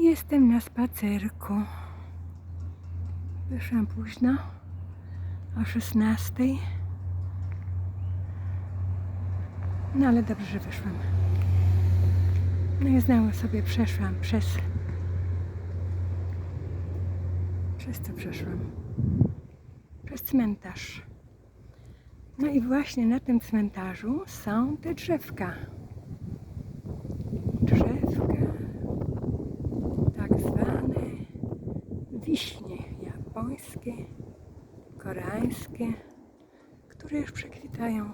Jestem na spacerku. Wyszłam późno, o 16. No ale dobrze, że wyszłam. No i znowu sobie przeszłam przez... Przez co przeszłam? Przez cmentarz. No i właśnie na tym cmentarzu są te drzewka. Drzewka, tak zwane wiśnie japońskie, koreańskie, które już przekwitają.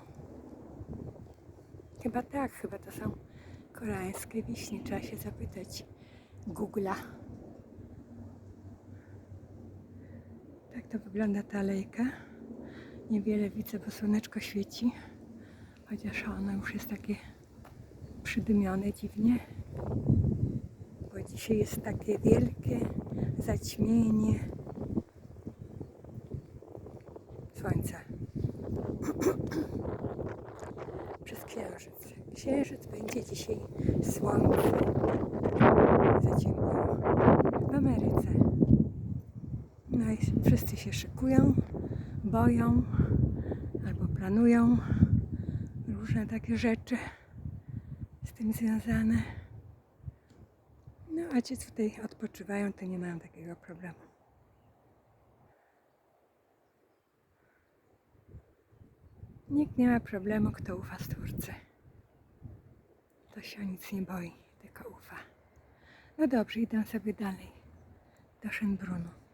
Chyba tak, chyba to są koreańskie wiśnie. Trzeba się zapytać Google'a. Tak to wygląda ta alejka. Niewiele widzę, bo słoneczko świeci. Chociaż ono już jest takie przydymione dziwnie. Bo dzisiaj jest takie wielkie zaćmienie słońca. Przez księżyc. Księżyc będzie dzisiaj słońce zaciemniało w Ameryce. No i wszyscy się szykują, boją albo planują różne takie rzeczy z tym związane. A ci tutaj odpoczywają, to nie mają takiego problemu. Nikt nie ma problemu, kto ufa Stwórcy. To się o nic nie boi, tylko ufa. No dobrze, idę sobie dalej do Szynbrunu.